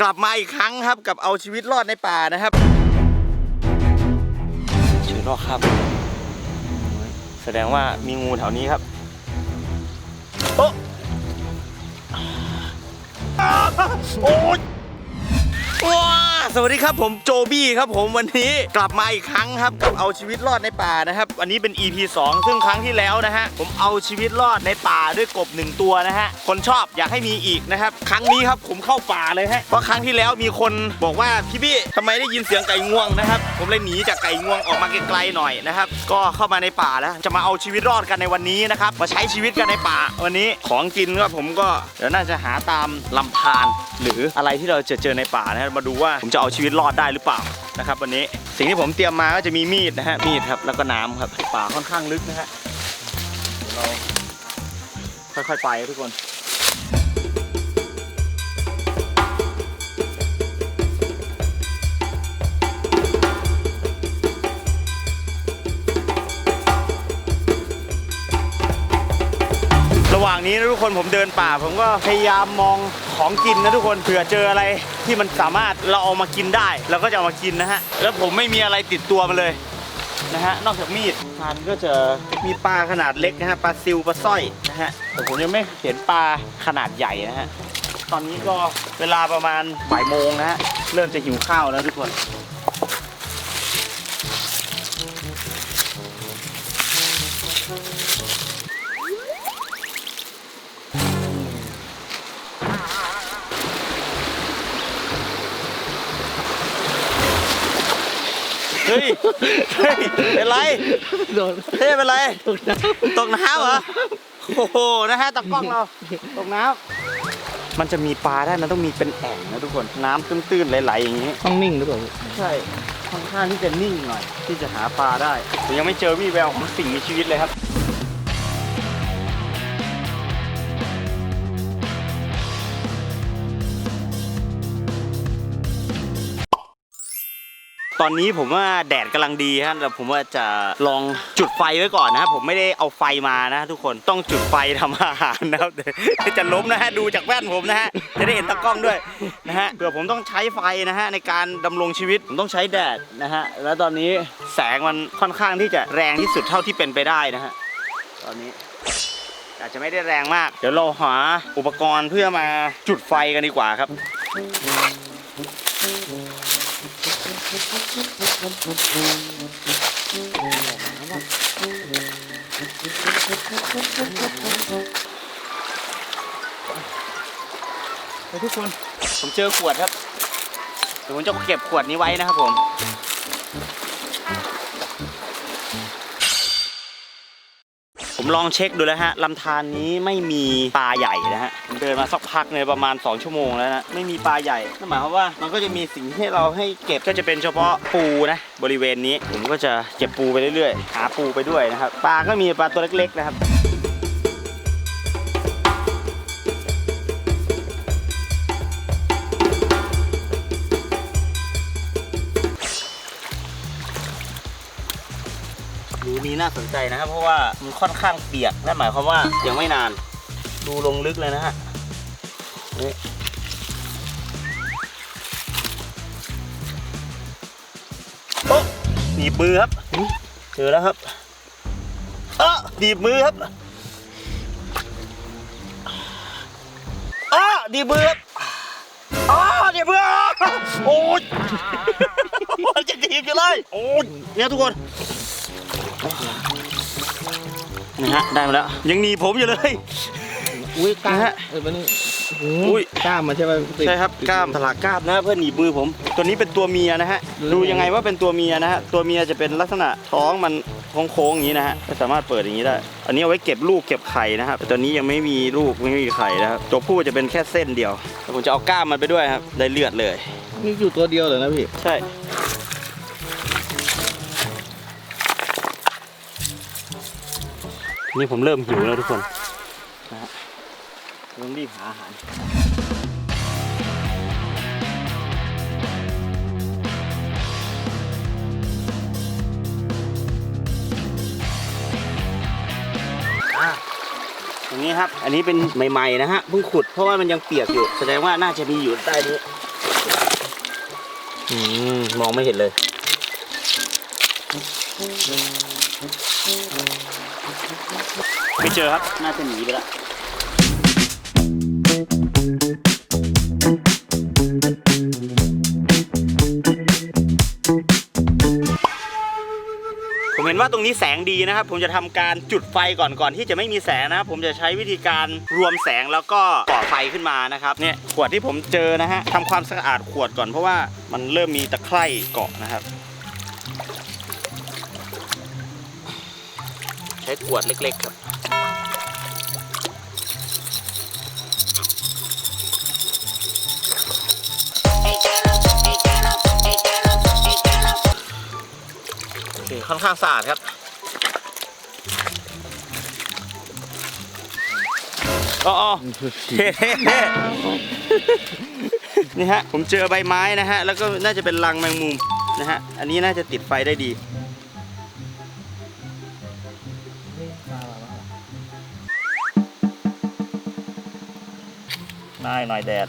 กลับมาอีกครั้งครับกับเอาชีวิตรอดในป่านะครับชีวิตรอดครับ แสดงว่ามีงูแถวนี้ครับโอ๊ะอ้าโอ๊ยว้า สวัสดีครับผมโจบี้ครับผมวันนี้กลับมาอีกครั้งครับกับเอาชีวิตรอดในป่านะครับวันนี้เป็น EP 2 ซึ่งครั้งที่แล้วนะฮะผมเอาชีวิตรอดในป่าด้วยกบหนึ่งตัวนะฮะคนชอบอยากให้มีอีกนะครับ ครั้งนี้ครับผมเข้าป่าเลยฮะเพราะครั้งที่แล้วมีคนบอกว่าพี่บี้ทำไมได้ยินเสียงไก่งวงนะครับ ผมเลยหนีจากไก่งวงออกมาไกลๆหน่อยนะครับก็เข้ามาในป่าแล้วจะมาเอาชีวิตรอดกันในวันนี้นะครับมาใช้ชีวิตกันในป่า วันนี้ของกินก็ผมก็เดี๋ยวน่าจะหาตามลำธารหรืออะไรที่เราจะเจอในป่านะครับมาดูว่าผมจะเอาชีวิตรอดได้หรือเปล่านะครับ วันนี้สิ่งที่ผมเตรียมมาก็จะมีมีดนะฮะมีดครับแล้วก็น้ำครับป่าค่อนข้างลึกนะฮะเดี๋ยวเราค่อยๆไปทุกคน ระหว่างนี้นะทุกคนผมเดินป่า ผมก็พยายามมองของกินนะทุกคนเผื่อเจออะไรที่มันสามารถเราเอามากินได้เราก็จะเอามากินนะฮะแล้วผมไม่มีอะไรติดตัวมาเลยนะฮะนอกจากมีดทานก็จะมีปลาขนาดเล็กนะฮะปลาซิวปลาสร้อยนะฮะแต่ผมยังไม่เห็นปลาขนาดใหญ่นะฮะตอนนี้ก็เวลาประมาณบ่ายโมงนะฮะเริ่มจะหิวข้าวแล้วทุกคน ฮ้ยเฮ้ยเป็นไรโดนเฮ้ยเป็นไร ตกน้ตกน้ำเหรอ โอ้โห นะฮะตะกล้องเรา ตกน้ำมันจะมีปลาได้ มันต้องมีเป็นแอ่งนะทุกคน น้ำตื้นๆไหลๆอย่างนี้ำต้องนิ่งหรือเปล่าใช่ ค่อนข้างที่จะนิ่งหน่อย ที่จะหาปลาได้ผมยังไม่เจอวี่แววของสิ่งมีชีวิตเลยครับ ตอนนี้ผมว่าแดดกำลังดีฮะแต่ผมว่าจะลองจุดไฟไว้ก่อนนะครับผมไม่ได้เอาไฟมานะ ทุกคนต้องจุดไฟทำอาหารนะครับจะล้มนะฮะดูจากแว่นผมนะฮะจะได้เห็นตะกล้องด้วยนะฮะเผื่อผมต้องใช้ไฟนะฮะในการดำรงชีวิตผมต้องใช้แดดนะฮะแล้วตอนนี้แสงมันค่อนข้างที่จะแรงที่สุดเท่าที่เป็นไปได้นะฮะตอนนี้อาจจะไม่ได้แรงมาก เดี๋ยวเราหาอุปกรณ์เพื่อมาจุดไฟกันดีกว่าครับ ไปทุกคน ผมเจอขวดครับเดี๋ยวผมจะเก็บขวดนี้ไว้นะครับผม ลองเช็คดูแล้วฮะลำธารนี้ไม่มีปลาใหญ่นะฮะเดินมาสักพักเลยประมาณ 2 ชั่วโมงแล้วนะไม่มีปลาใหญ่นั่นหมายความว่ามันก็จะมีสิ่งที่เราให้เก็บก็จะเป็นเฉพาะปูนะบริเวณนี้ผมก็จะเก็บปูไปเรื่อยๆ หาปูไปด้วยนะครับปลาก็มีปลาตัวเล็กๆนะครับ นี้น่าสนใจนะครับ เพราะว่ามันค่อนข้างเปียกนั่นหมายความว่ายังไม่นาน ดูลงลึกเลยนะฮะนี่โอ้หนีบมือครับเจอแล้วครับเออหนีบมือครับอ้าหนีบมือครับอ้าหนีบมือโอ้ยมันจะหนีบอยู่เลยโอ้ยเนี่ยทุกคน นะฮะได้มาแล้ว ยังหนีผมอยู่เลย อุ้ยกล้ามนะฮะเออมันนี่อุ้ย กล้ามมันใช่ไหมติดใช่ครับกล้ามถลากกล้ามนะเพื่อหนีบมือผม ตัวนี้เป็นตัวเมียนะฮะดูยังไงว่าเป็นตัวเมียนะฮะตัวเมียจะเป็นลักษณะท้องมันโค้งๆอย่างนี้นะฮะก็สามารถเปิดอย่างนี้ได้ อันนี้เอาไว้เก็บลูกเก็บไข่นะครับแต่ตัวนี้ยังไม่มีลูกไม่มีไข่นะครับตัวผู้จะเป็นแค่เส้นเดียวแล้วผมจะเอากล้ามมันไปด้วยครับได้เลือดเลยนี่อยู่ตัวเดียวเหรอนะพี่ ใช่ นี่ผมเริ่มหิวแล้วทุกคนนะฮะต้องรีบหาอาหารอะอย่างนี้ครับ อันนี้เป็นใหม่ๆนะฮะ เพิ่งขุดเพราะว่ามันยังเปียกอยู่ แสดงว่าน่าจะมีอยู่ใต้นี้อืมมองไม่เห็นเลย ไม่เจอครับ น่าจะหนีไปแล้วผมเห็นว่าตรงนี้แสงดีนะครับ ผมจะทำการจุดไฟก่อนก่อนที่จะไม่มีแสงนะครับผมจะใช้วิธีการรวมแสงแล้วก็ก่อไฟขึ้นมานะครับเนี่ยขวดที่ผมเจอนะฮะทำความสะอาดขวดก่อนเพราะว่ามันเริ่มมีตะไคร่เกาะนะครับ ใช้ขวดเล็กๆครับโอเคค่อนข้างสะอาดครับอ๋อเนี่ฮะ ผมเจอใบไม้นะฮะ แล้วก็น่าจะเป็นรังแมงมุมนะฮะ อันนี้น่าจะติดไฟได้ดี หน่อยแดด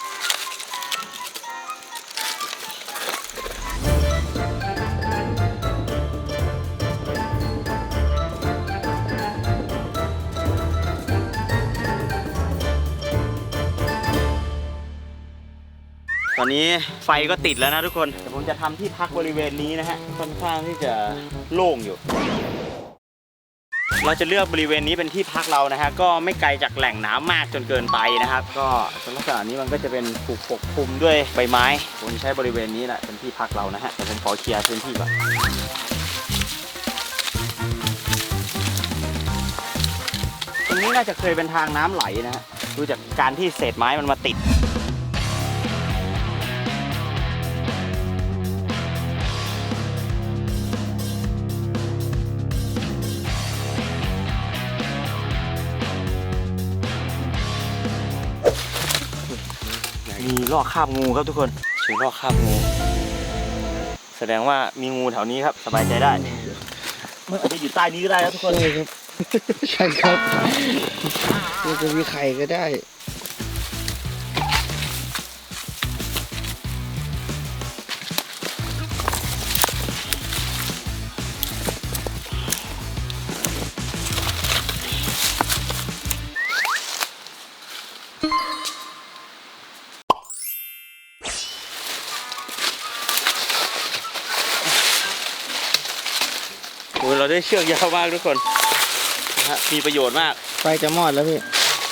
อนนี้ไฟก็ติดแล้วนะทุกคนแต่ผมจะทำที่พักบริเวณนี้นะฮะค่อนข้างที่จะโล่งอยู่ เราจะเลือกบริเวณนี้เป็นที่พักเรานะฮะก็ไม่ไกลจากแหล่งน้ำมากจนเกินไปนะครับ ก็ลักษณะนี้มันก็จะเป็นถูกปกคลุมด้วยใบไม้ผมใช้บริเวณนี้แหละเป็นที่พักเรานะฮะแต่ผมขอเคลียร์พื้นที่ก่อนตรงนี้น่าจะเคยเป็นทางน้ำไหลนะฮะดูจากการที่เศษไม้มันมาติด ลอกคาบงูครับทุกคนเจอลอกคาบงู แสดงว่ามีงูแถวนี้ครับ สบายใจได้มันอาจจะอยู่ใต้นี้ก็ได้ครับทุกคนใช่ครับใช่ครับมันจะมีไข่ก็ได้ โอ้ยเราได้เชือกยาวมากทุกคนนะฮะมีประโยชน์มากไฟจะมอดแล้วพี่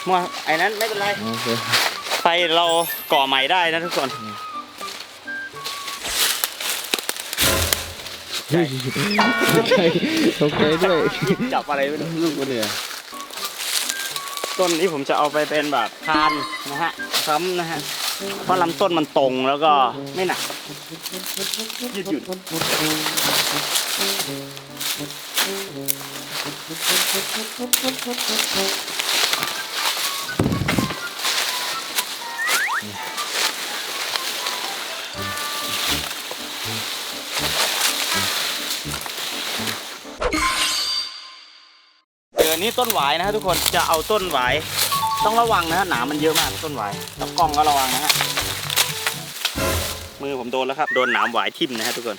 มั่วไอ้นั้นไม่เป็นไรโอเคไฟเราก่อใหม่ได้นะทุกคน ใช่ใช่ตกใจด้วย จับอะไรไม่รู้ ลูกมันเนี่ยต้นนี้ผมจะเอาไปเป็นแบบคานนะฮะซ้ำนะฮะ เพราะลำต้นมันตรงแล้วก็ไม่หนักยืดหยุ่นเจออ นนี้ต้นหวายนะฮะทุกคนจะเอาต้นหวายต้องระวังนะฮะหนามมันเยอะมากต้นหวายแล้วกล้องก็ระวังนะฮะมือผมโดนแล้วครับ โดนหนามหวายทิ่มนะฮะทุกคน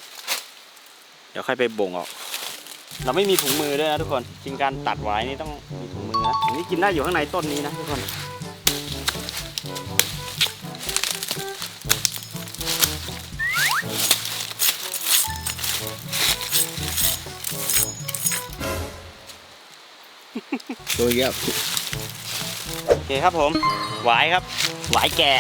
เดี๋ยวค่อยไปบ่งออก เราไม่มีถุงมือด้วยนะทุกคนจริงการตัดไว้นี่ต้องมีถุงมือนะอันนี้กินได้อยู่ข้างในต้นนี้นะทุกคนตัวเยอะโอเคครับผม หวายครับ หวายแก่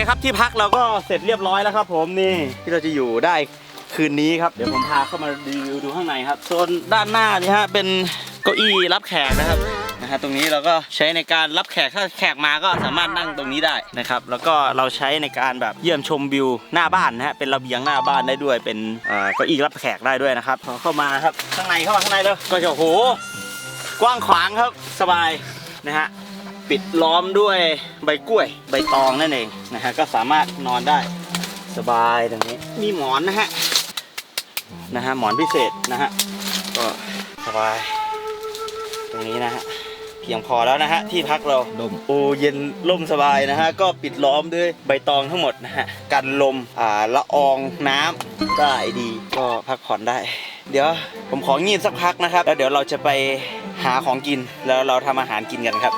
คครับที่พักเราก็เสร็จเรียบร้อยแล้วครับ ผมนี่ที่เราจะอยู่ได้คืนนี้ครับเดี๋ยวผมพาเข้ามารีวิวดูข้างในครับโซนด้านหน้านี่ฮะเป็นเก้าอี้รับแขกนะครับนะฮะตรงนี้เราก็ใช้ในการรับแขกถ้าแขกมาก็สามารถนั่งตรงนี้ได้นะครับ แล้วก็เราใช้ในการแบบเยี่ยมชมวิวหน้าบ้านนะฮะเป็นระเบียงหน้าบ้านได้ด้วยเป็นเอ่อเก้าอี้รับแขกได้ด้วยนะครับพอเข้ามาครับข้างในเข้ามาข้างในเลยก็จะโอ้โหกว้างขวางครับสบายนะฮะ ปิดล้อมด้วยใบกล้วย ใบตองนั่นเองนะฮะก็สามารถนอนได้สบายตรงนี้ มีหมอนนะฮะนะฮะหมอนพิเศษนะฮะก็สบาย ตรงนี้นะฮะเพียงพอแล้วนะฮะที่พักเราดมโอ้เย็นล่มสบายนะฮะก็ปิดล้อมด้วยใบตองทั้งหมดนะฮะกันลมอ่าละอองน้ำได้ดีก็พักผ่อนได้ เดี๋ยวผมของีบสักพักนะครับ แล้วเดี๋ยวเราจะไปหาของกินแล้วเราทำอาหารกินกันครับ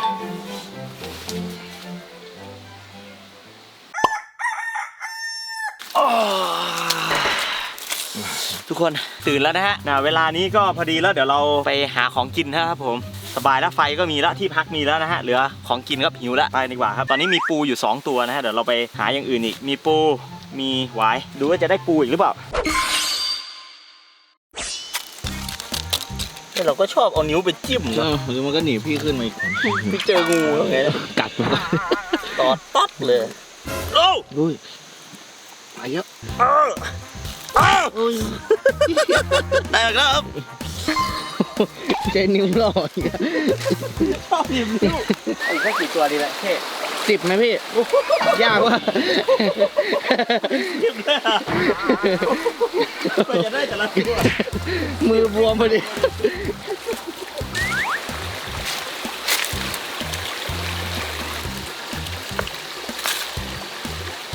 ทุกคนตื่นแล้วนะฮะนะเวลานี้ก็พอดีแล้วเดี๋ยวเราไปหาของกินนะครับผม สบายแล้วไฟก็มีแล้วที่พักมีแล้วนะฮะเหลือของกินก็หิวแล้วไปดีกว่าครับตอนนี้มีปูอยู่ 2 ตัวนะฮะเดี๋ยวเราไปหาอย่างอื่นอีก มีปูมีหวายดูว่าจะได้ปูอีกหรือเปล่าเฮ้ยเราก็ชอบเอานิ้วไปจิ้มเอนะอหรือมันก็หนีพี่ขึ้นมาอีกไปเจองูแล้วไงกัดมันตอดตัดเลยโอ้ดุยไปเยอะ ได้แล้วครับใจนิ้วหล่ออีกอะชอบยิ้มนิ้วอีกแค่กี่ตัวดีแหละเท่สิบไหมพี่ ยากว่ะยิ้มเลยอะก็จะได้แต่ละตัวมือบวมพอดี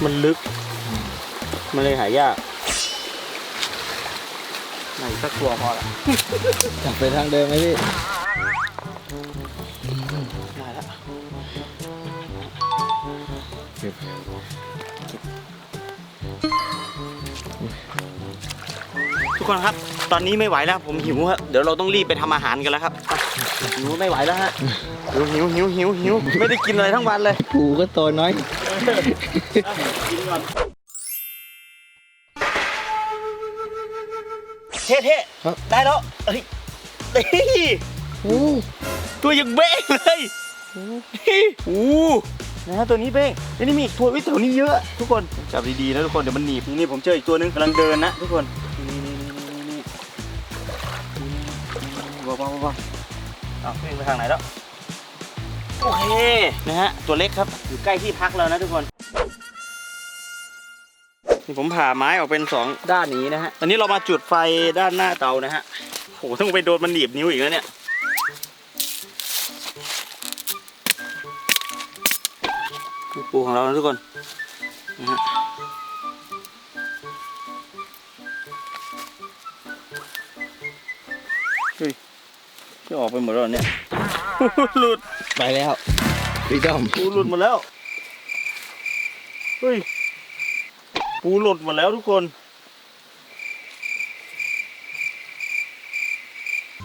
มันลึก มันเลยหายาก ไหนสักตัวพอละกลับไปทางเดิมไหมพี่ได้ละทุกคนครับ ตอนนี้ไม่ไหวแล้วผมหิวครับเดี๋ยวเราต้องรีบไปทำอาหารกันแล้วครับไปหิวไม่ไหวแล้วฮะหิวหิวหิวหิวหิวไม่ได้กินอะไรทั้งวันเลยปูก็ตัวน้อย กินก่อน เท่เท่ครับ ได้แล้วเฮ้ยเฮ้ยโอ้ตัวยังเบ้งเลยโอ้นะฮะตัวนี้เบ้งแล้วนี่มีอีกตัววิแถวนี้เยอะ ทุกคนจับดีๆนะทุกคนเดี๋ยวมันหนีบนี่ผมเจออีกตัวนึงกำลังเดินนะทุกคนนี่นี่นี่นี่นี่ว้าวว้าวว้าวอ้าววิ่งไปทางไหนแล้วโอเคนะฮะตัวเล็กครับอยู่ใกล้ที่พักแล้วนะทุกคน นี่ผมผ่าไม้ออกเป็นสองด้านนี้นะฮะตอนนี้เรามาจุดไฟด้านหน้าเตานะฮะโหต้องไปโดนมันหนีบนิ้วอีกแล้วเนี่ยคือปูของเรานะทุกคนนะฮะเฮ้ยจะออกไปหมดแล้วเหรอเนี่ย หลุด ไปแล้วพี่ต้อมปูหลุดหมดแล้ว เฮ้ย ปูหลุดหมดแล้วทุกคน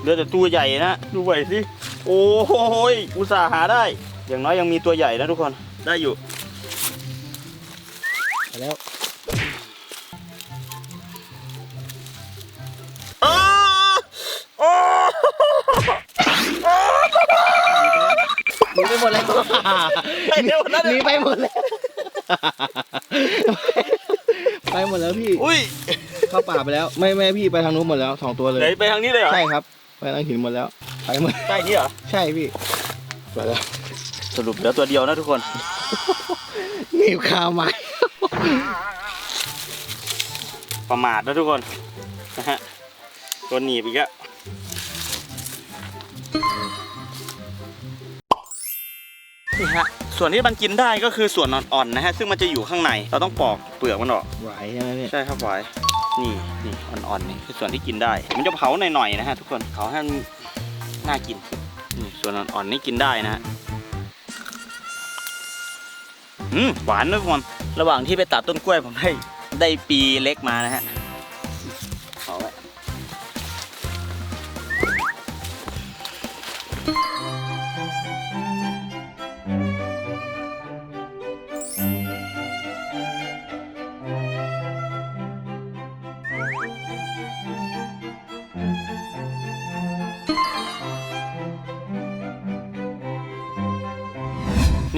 เหลือแต่ตัวใหญ่นะดูไหวสิโอ้โหยอุตส่าห์หาได้ อย่างน้อยยังมีตัวใหญ่นะทุกคนได้อยู่ไปแล้วอ้าอ้าหนีไปหมดแล้วไปเร็วนะหนีไปหมดแล้ว ไปหมดแล้วพี่อุ้ยเข้าป่าไปแล้ว ไม่ไม่พี่ไปทางนู้นหมดแล้วสองตัวเลยไหนไปทางนี้เลยเหรอใช่ครับไปทางหินหมดแล้วไปหมดใกล้นี้เหรอใช่พี่ไปแล้วสรุปเหลือตัวเดียวนะทุกคนหนีบคาไม้ประมาทนะทุกคนนะฮะตัวหนีบอีกอะนี่ฮะ ส่วนที่มันกินได้ก็คือส่วนอ่อนๆนะฮะซึ่งมันจะอยู่ข้างในเราต้องปอกเปลือกมันออกไหวใช่ไหมพี่ใช่ครับหวายนี่นี่อ่อนๆนี่คือส่วนที่กินได้มันจะเผาหน่อยๆนะฮะทุกคนเผาให้มันน่ากินนี่ส่วนอ่อนๆนี่กินได้นะฮะอืมหวานด้วยทุกคนระหว่างที่ไปตัดต้นกล้วยผมได้ได้ปีเล็กมานะฮะ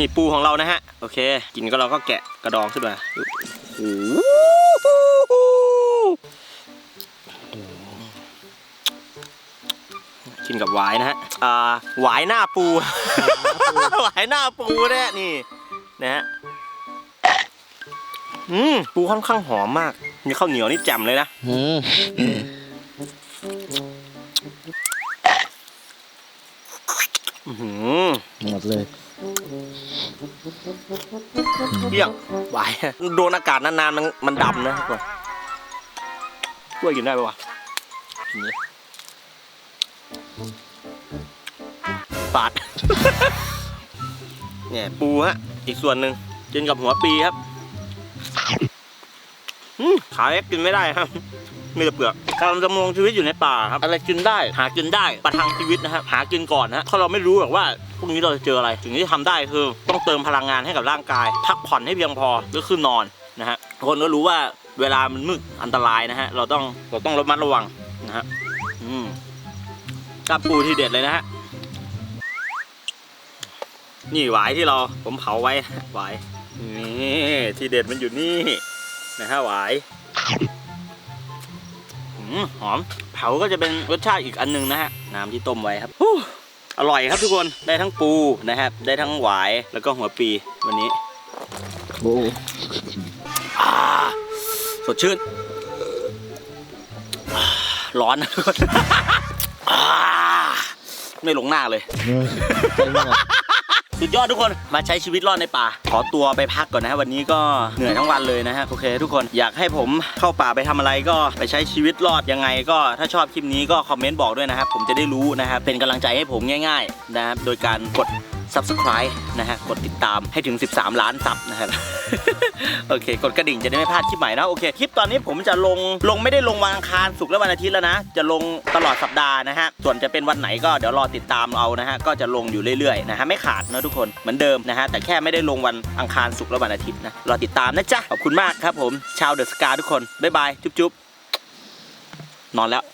นี่ปูของเรานะฮะ โอเค กินก็เราก็แกะกระดองขึ้นมาโอ้โหกินกับหวายนะฮะ อ่า หวายหน้าปู หวายหน้าปูเนี่ยนี่นะฮะ อืม ปูค่อนข้างหอมมาก มีข้าวเหนียวนี่แจ่มเลยนะ อืมอื้อ หือหมดเลยเปรี้ยงหวายโดนอากาศนานๆมันมันดำนะทุกคนกล้วยกินได้ปะวะกินเลยปาด เนี่ยปูฮะ อีกส่วนหนึ่งกินกับหัวปีครับอืมขาเล็กกินไม่ได้ครับ มีแต่เปลือกการดำรงชีวิตอยู่ในป่าครับอะไรกินได้ หากินได้ประทังชีวิตนะครับหากินก่อนนะฮะเพราะเราไม่รู้หรอกว่าพรุ่งนี้เราจะเจออะไรสิ่งที่ทำได้คือต้องเติมพลังงานให้กับร่างกาย พักผ่อนให้เพียงพอก็คือนอนนะฮะคนก็รู้ว่าเวลามันมืดอันตรายนะฮะเราต้องเราต้องระมัดระวังนะฮะอืมกับปูที่เด็ดเลยนะฮะนี่หวายที่เราผมเผาไว้หวายนี่ที่เด็ดมันอยู่นี่นะฮะหวาย หอม เผาก็จะเป็นรสชาติอีกอันหนึงนะฮะ น้ำที่ต้มไว้ครับฮู้อร่อยครับทุกคน ได้ทั้งปูนะครับ ได้ทั้งหวาย แล้วก็หัวปีวันนี้โอ้อ่าสดชื่นอ่าร้อนนะทุกคนอ่าไม่ลงหน้าเลยใจหมด สุดยอดทุกคนมาใช้ชีวิตรอดในป่า ขอตัวไปพักก่อนนะฮะวันนี้ก็เหนื่อยทั้งวันเลยนะฮะโอเค ทุกคนอยากให้ผมเข้าป่าไปทำอะไรก็ไปใช้ชีวิตรอดยังไง ก็ถ้าชอบคลิปนี้ก็คอมเมนต์บอกด้วยนะครับผมจะได้รู้นะครับเป็นกำลังใจให้ผมง่าย ๆ นะครับโดยการกด subscribe นะฮะ กดติดตามให้ถึง 13 ล้านซับนะครับ โอเค กดกระดิ่งจะได้ไม่พลาดคลิปใหม่นะโอเค คลิปตอนนี้ผมจะลง ลงไม่ได้ลงวันอังคารศุกร์และวันอาทิตย์แล้วนะ จะลงตลอดสัปดาห์นะฮะ ส่วนจะเป็นวันไหนก็เดี๋ยวรอติดตามเอานะฮะ ก็จะลงอยู่เรื่อยๆนะฮะ ไม่ขาดนะทุกคน เหมือนเดิมนะฮะ แต่แค่ไม่ได้ลงวันอังคารศุกร์และวันอาทิตย์นะ รอติดตามนะจ๊ะ ขอบคุณมากครับผม ชาวเดอะสกาทุกคน บ๊ายบาย จุ๊บๆ นอนแล้ว